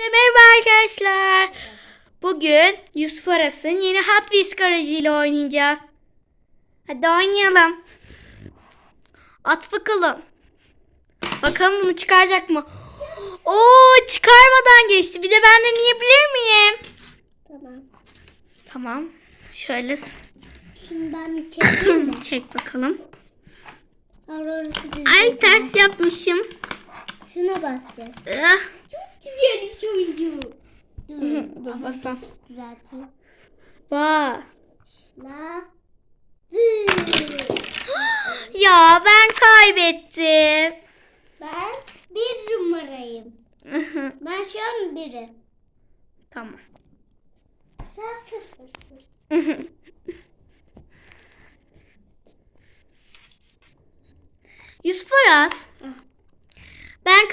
Merhaba arkadaşlar. Bugün Yusuf Aras'ın yeni Hot Wheels garajıyla oynayacağız. Hadi oynayalım. At bakalım. Bakalım bunu çıkaracak mı? Oo çıkarmadan geçti. Bir de ben deneyebilir miyim? Tamam. Tamam. Şöyle ben bir çekeyim mi? çek bakalım. Ay ters yapmışım. Şuna basacağız. Ah. Güzel bir oyuncu. Dur basalım. Düzelteyim. Vay. La. Ya ben kaybettim. Ben bir numarayım. Ben şu an biri. tamam. Sen sıfırsın. Yusuf Aras.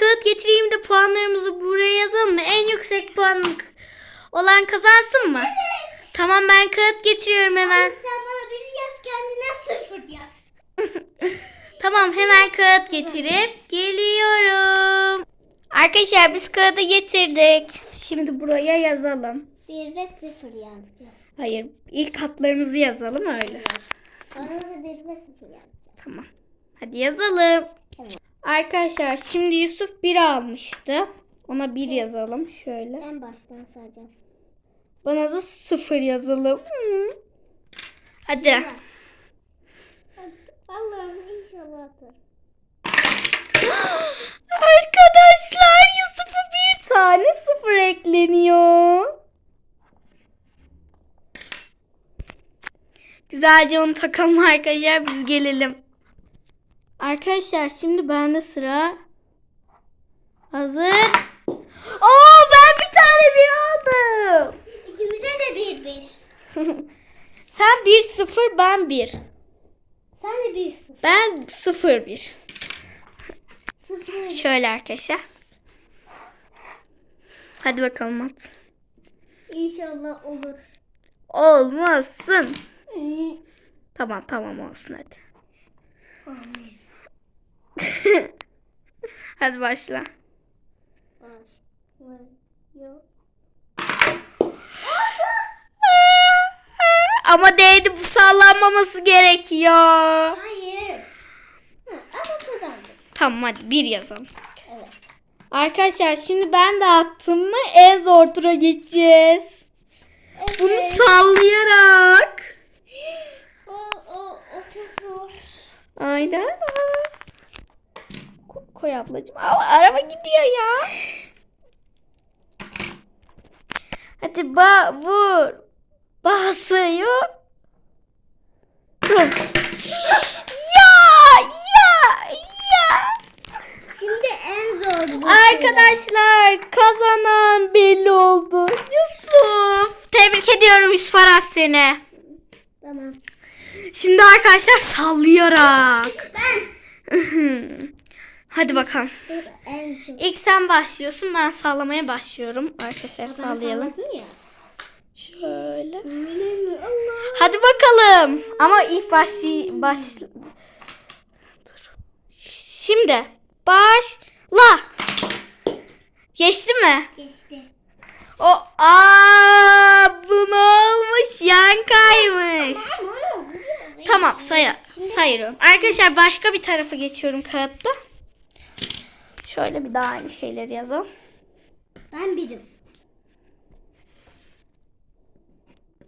Kağıt getireyim de puanlarımızı buraya yazalım mı? En yüksek puan olan kazansın mı? Tamam ben kağıt getiriyorum hemen. Sen bana bir yaz kendine sıfır yaz. Tamam hemen kağıt getirip geliyorum. Arkadaşlar biz kağıdı getirdik. Şimdi buraya yazalım. Bir ve sıfır yazacağız. Hayır ilk hatlarımızı yazalım öyle. Sonra da bir ve sıfır yazacağız. Tamam. Hadi yazalım. Tamam. Arkadaşlar şimdi Yusuf 1 almıştı. Ona 1 yazalım şöyle. En baştan sayacağız. Bana da 0 yazalım. Hı. Hadi. Allah'ım inşallah atar. Arkadaşlar Yusuf'a bir tane 0 ekleniyor. Güzelce onu takalım arkadaşlar biz gelelim. Arkadaşlar şimdi bende sıra. Hazır. Oo ben bir tane bir aldım. İkimize de bir bir. Sen 1 0 ben 1. Sen de bir sıfır. Ben 0 1. Sıfır. Şöyle arkadaşlar. Hadi bakalım at. İnşallah olur. Olmasın. Tamam tamam olsun hadi. Amin. Hadi başla. Ama değdi bu sallanmaması gerekiyor. Hayır. Ha, ama kazandım. Tamam hadi bir yazalım. Evet. Arkadaşlar şimdi ben de attım mı en zor tura geçeceğiz. Bunu Evet. sallayarak. O, o, o çok zor. Aynen. Ko- Koy ablacığım. Aa, araba gidiyor ya. Hadi ba vur. Basıyor. ya ya ya. Şimdi en zor bu. Arkadaşlar kazanan belli oldu. Yusuf. Tebrik ediyorum Yusuf Aras seni. Tamam. Şimdi arkadaşlar sallayarak. Ben. Hadi bakalım. İlk sen başlıyorsun. Ben sallamaya başlıyorum. Arkadaşlar sallayalım. Şöyle. Hadi bakalım. Ama ilk başlı baş Dur. Şimdi başla. Geçti mi? Geçti. O aa bunu olmuş. Yan kaymış. Tamam say sayıyorum. Arkadaşlar başka bir tarafa geçiyorum kağıtta. Şöyle bir daha aynı şeyleri yazalım. Ben birim.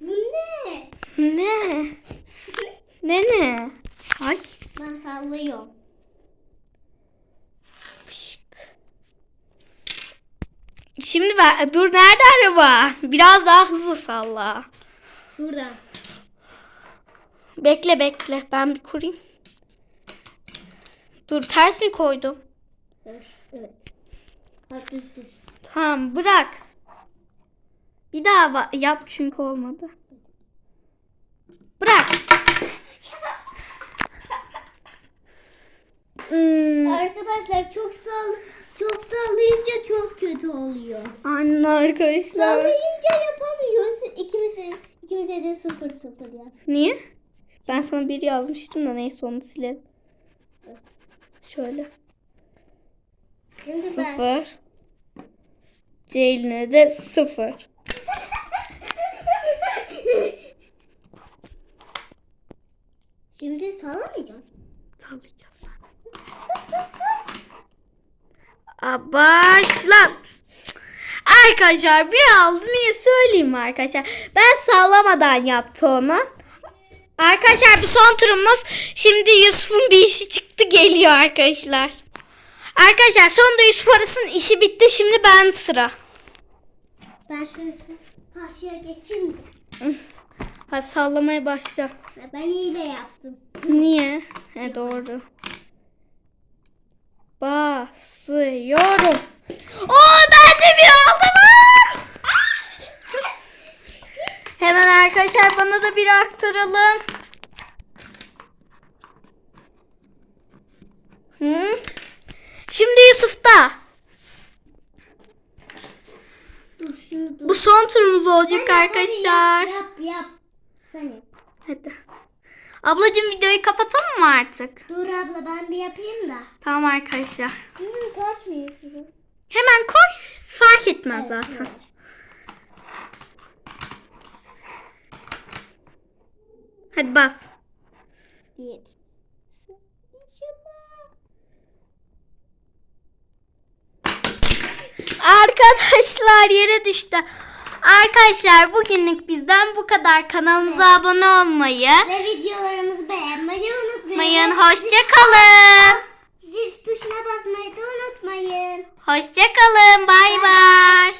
Bu ne? Ne? Ne ne? Ay. Ben sallıyorum. Şimdi ben dur nerede araba? Biraz daha hızlı salla. Şurada. Bekle bekle ben bir kurayım. Dur ters mi koydum? Evet. Evet. Bak düz düz. Tamam bırak. Bir daha yap çünkü olmadı. Bırak. Hmm, Arkadaşlar çok sall çok sallayınca çok kötü oluyor. aynen arkadaşlar. Sallayınca yapamıyoruz. İkimize, ikimize de sıfır sıfır yaz. Niye? Ben sana bir yazmıştım da neyse onu silelim. Şöyle. Sıfır. Ceylin'e de sıfır. Şimdi sallamayacağız. Sallayacağız. Başla. Arkadaşlar biraz niye söyleyeyim mi arkadaşlar? Ben sallamadan yaptı onu. Arkadaşlar bu son turumuz. Şimdi Yusuf'un bir işi çıktı geliyor arkadaşlar. Arkadaşlar sonunda Yusuf arasının işi bitti. Şimdi ben sıra. Ben şöyle karşıya geçeyim de. Hadi sallamaya başla. Ben hile yaptım. Niye? He doğru. Basıyorum. Oo ben de bir aldım. Hemen arkadaşlar bana da bir aktaralım. Hı? Şimdi Yusuf'ta. Dur şunu dur. Bu son turumuz olacak yap, arkadaşlar. Yap yap. yap. Sen yap. Hadi. Ablacığım videoyu kapatalım mı artık? Dur abla ben bir yapayım da. Tamam arkadaşlar. Yüzüm ters mi yüzüm? Hemen koy. Fark etmez zaten. Hadi bas. Bir. Arkadaşlar yere düştü. Arkadaşlar bugünlük bizden bu kadar. Kanalımıza abone olmayı, Ve videolarımızı beğenmeyi unutmayın. unutmayın. Hoşça kalın. Zil tuşuna basmayı da unutmayın. Hoşça kalın. Bay bay.